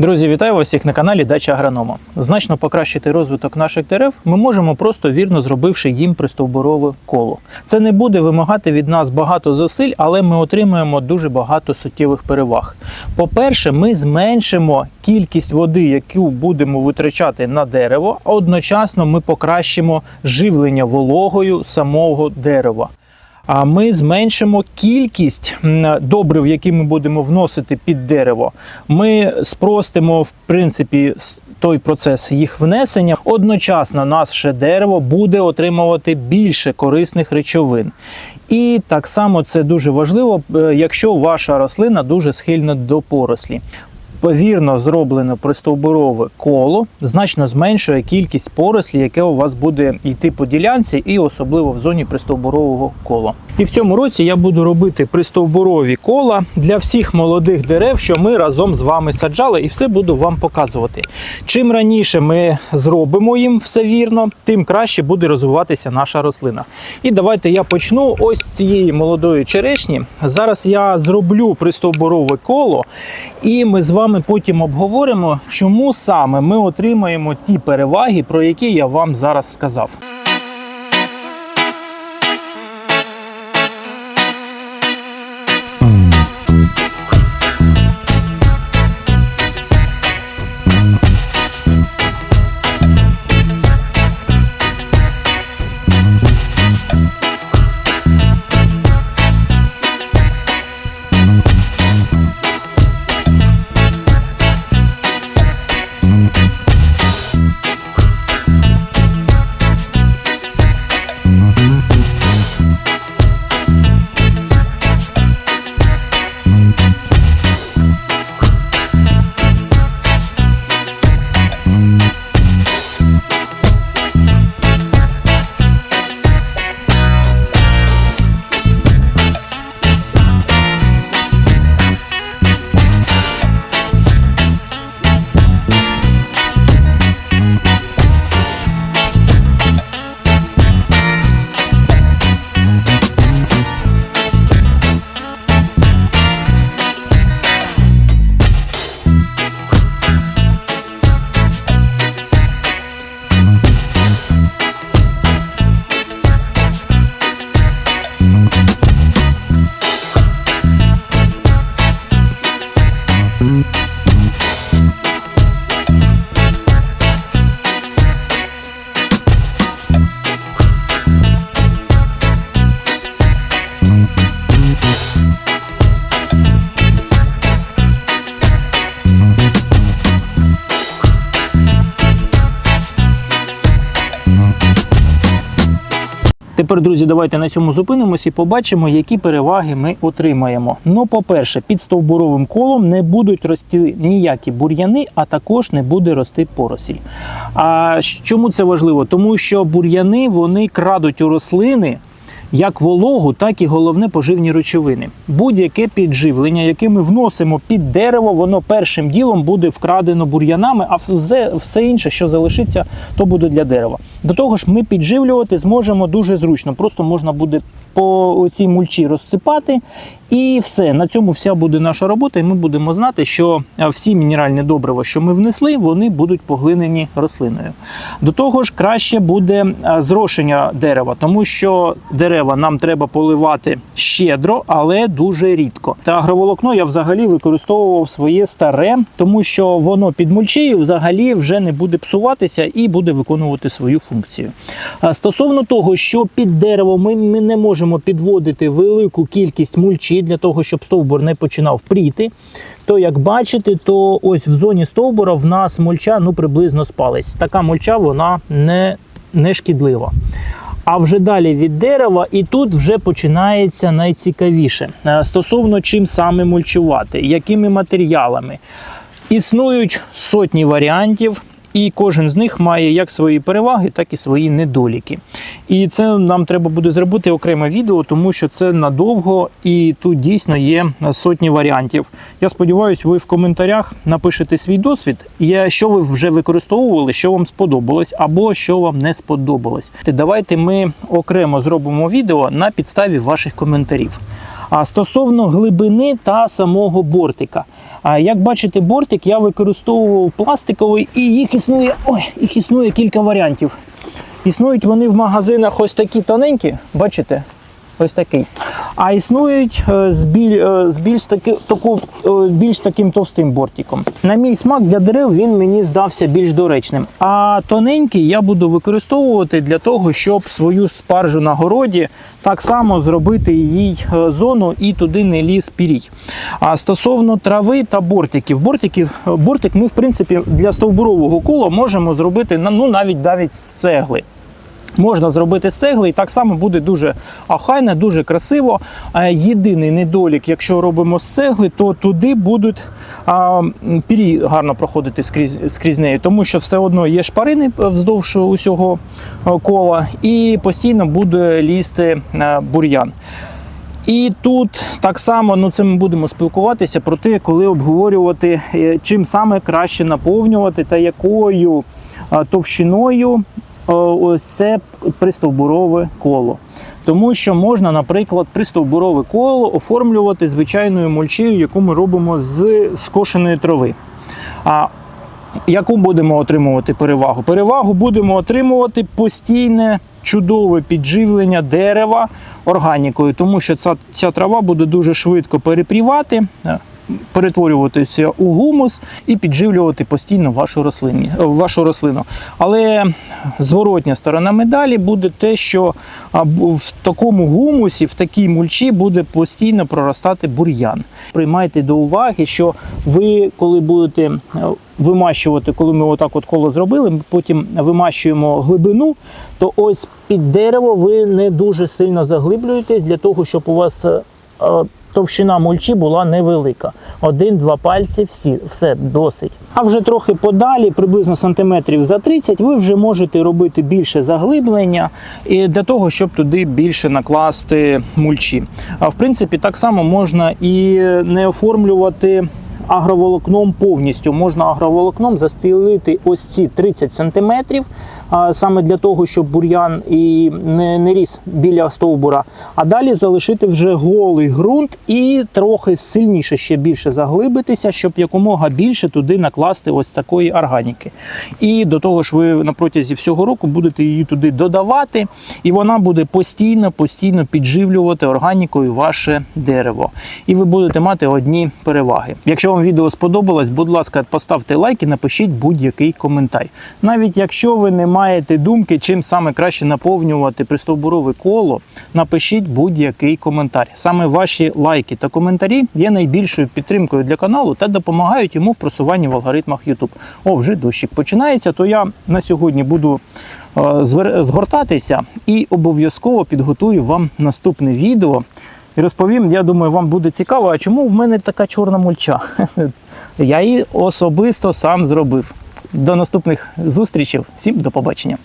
Друзі, вітаю вас всіх на каналі Дача Агронома. Значно покращити розвиток наших дерев ми можемо просто вірно зробивши їм пристовбурове коло. Це не буде вимагати від нас багато зусиль, але ми отримаємо дуже багато суттєвих переваг. По-перше, ми зменшимо кількість води, яку будемо витрачати на дерево, а одночасно ми покращимо живлення вологою самого дерева. А ми зменшимо кількість добрив, які ми будемо вносити під дерево. Ми спростимо, в принципі, той процес їх внесення. Одночасно наше дерево буде отримувати більше корисних речовин. І так само це дуже важливо, е, якщо ваша рослина дуже схильна до порослі. Повірно зроблене пристовбурове коло значно зменшує кількість порослі, яке у вас буде йти по ділянці, і особливо в зоні пристовбурового кола. І в цьому році я буду робити пристовбурові кола для всіх молодих дерев, що ми разом з вами саджали, і все буду вам показувати. Чим раніше ми зробимо їм все вірно, тим краще буде розвиватися наша рослина. І давайте я почну ось з цієї молодої черешні. Зараз я зроблю пристовбурове коло, і ми з вами потім обговоримо, чому саме ми отримаємо ті переваги, про які я вам зараз сказав. Тепер, друзі, давайте на цьому зупинимося і побачимо, які переваги ми отримаємо. Ну, по-перше, під стовбуровим колом не будуть рости ніякі бур'яни, а також не буде рости поросіль. А чому це важливо? Тому що бур'яни вони крадуть у рослини. Як вологу, так і головне поживні речовини. Будь-яке підживлення, яке ми вносимо під дерево, воно першим ділом буде вкрадено бур'янами, а все, інше, що залишиться, то буде для дерева. До того ж, ми підживлювати зможемо дуже зручно. Просто можна буде по цій мульчі розсипати, і все. На цьому вся буде наша робота, і ми будемо знати, що е, всі мінеральні добрива, що ми внесли, вони будуть поглинені рослиною. До того ж, краще буде е, зрошення дерева, тому що дерева нам треба поливати щедро, але дуже рідко. Та агроволокно я взагалі використовував своє старе, тому що воно під мульчею взагалі вже не буде псуватися і буде виконувати свою функцію. Стосовно того, що під дерево ми, ми не можемо підводити велику кількість мульчі для того, щоб стовбур не починав пріти. То як бачите, то ось в зоні стовбура в нас мульча ну приблизно спалась. Така мульча вона не, не шкідлива. А вже далі від дерева, і тут вже починається найцікавіше. Е, Стосовно чим саме мульчувати, якими матеріалами. Існують сотні варіантів. І кожен з них має як свої переваги, так і свої недоліки. І це нам треба буде зробити окреме відео, тому що це надовго і тут дійсно є сотні варіантів. Я сподіваюся, ви в коментарях напишете свій досвід, що ви вже використовували, що вам сподобалось, або що вам не сподобалось. Давайте ми окремо зробимо відео на підставі ваших коментарів. А стосовно глибини та самого бортика. А як бачите, бортик я використовував пластиковий і їх існує, ой, їх існує кілька варіантів. Існують вони в магазинах ось такі тоненькі, бачите? Ось такий. А існують е, з, біль, е, з більш, таки, таку, е, більш таким товстим бортиком. На мій смак для дерев він мені здався більш доречним. А тоненький я буду використовувати для того, щоб свою спаржу на городі так само зробити їй зону і туди не ліз пірій. А стосовно трави та бортиків, бортиків, бортик ми в принципі для стовбурового кола можемо зробити ну, навіть навіть з цегли. Можна зробити з цегли, і так само буде дуже охайно, дуже красиво. Е, Єдиний недолік, якщо робимо з цегли, то туди будуть пірі гарно проходити скрізь, скрізь нею, тому що все одно є шпарини вздовж усього е, кола, і постійно буде лізти е, бур'ян. І тут так само ну це ми будемо спілкуватися про те, коли обговорювати, чим саме краще наповнювати та якою товщиною ось це пристовбурове коло. Тому що можна, наприклад, пристовбурове коло оформлювати звичайною мульчею, яку ми робимо з скошеної трави. А яку будемо отримувати перевагу? Перевагу будемо отримувати постійне чудове підживлення дерева органікою, тому що ця, ця трава буде дуже швидко перепрівати, е, перетворюватися у гумус і підживлювати постійно вашу, рослині, е, вашу рослину. Але зворотня сторона медалі буде те, що в такому гумусі, в такій мульчі буде постійно проростати бур'ян. Приймайте до уваги, що ви, коли будете е, вимащувати, коли ми отак от коло зробили, ми потім вимащуємо глибину, то ось під дерево ви не дуже сильно заглиблюєтесь для того, щоб у вас е, товщина мульчі була невелика. Один-два пальці, всі, все досить. А вже трохи подалі, приблизно сантиметрів за 30, ви вже можете робити більше заглиблення для того, щоб туди більше накласти мульчі. А в принципі, так само можна і не оформлювати агроволокном повністю. Можна агроволокном застелити ось ці 30 см, саме для того, щоб бур'ян і не, не ріс біля стовбура. А далі залишити вже голий ґрунт і трохи сильніше ще більше заглибитися, щоб якомога більше туди накласти ось такої органіки. І до того ж, ви на протязі всього року будете її туди додавати, і вона буде постійно, постійно підживлювати органікою ваше дерево. І ви будете мати одні переваги. Якщо вам відео сподобалось, будь ласка, поставте лайк і напишіть будь-який коментар. Навіть якщо ви не маєте думки, чим саме краще наповнювати пристовбурове коло, напишіть будь-який коментар. Саме ваші лайки та коментарі є найбільшою підтримкою для каналу та допомагають йому в просуванні в алгоритмах YouTube. О, вже дощик починається, то я на сьогодні буду е, згортатися і обов'язково підготую вам наступне відео. І розповім, я думаю, вам буде цікаво, а чому в мене така чорна мульча? Я її особисто сам зробив. До наступних зустрічей. Всім до побачення.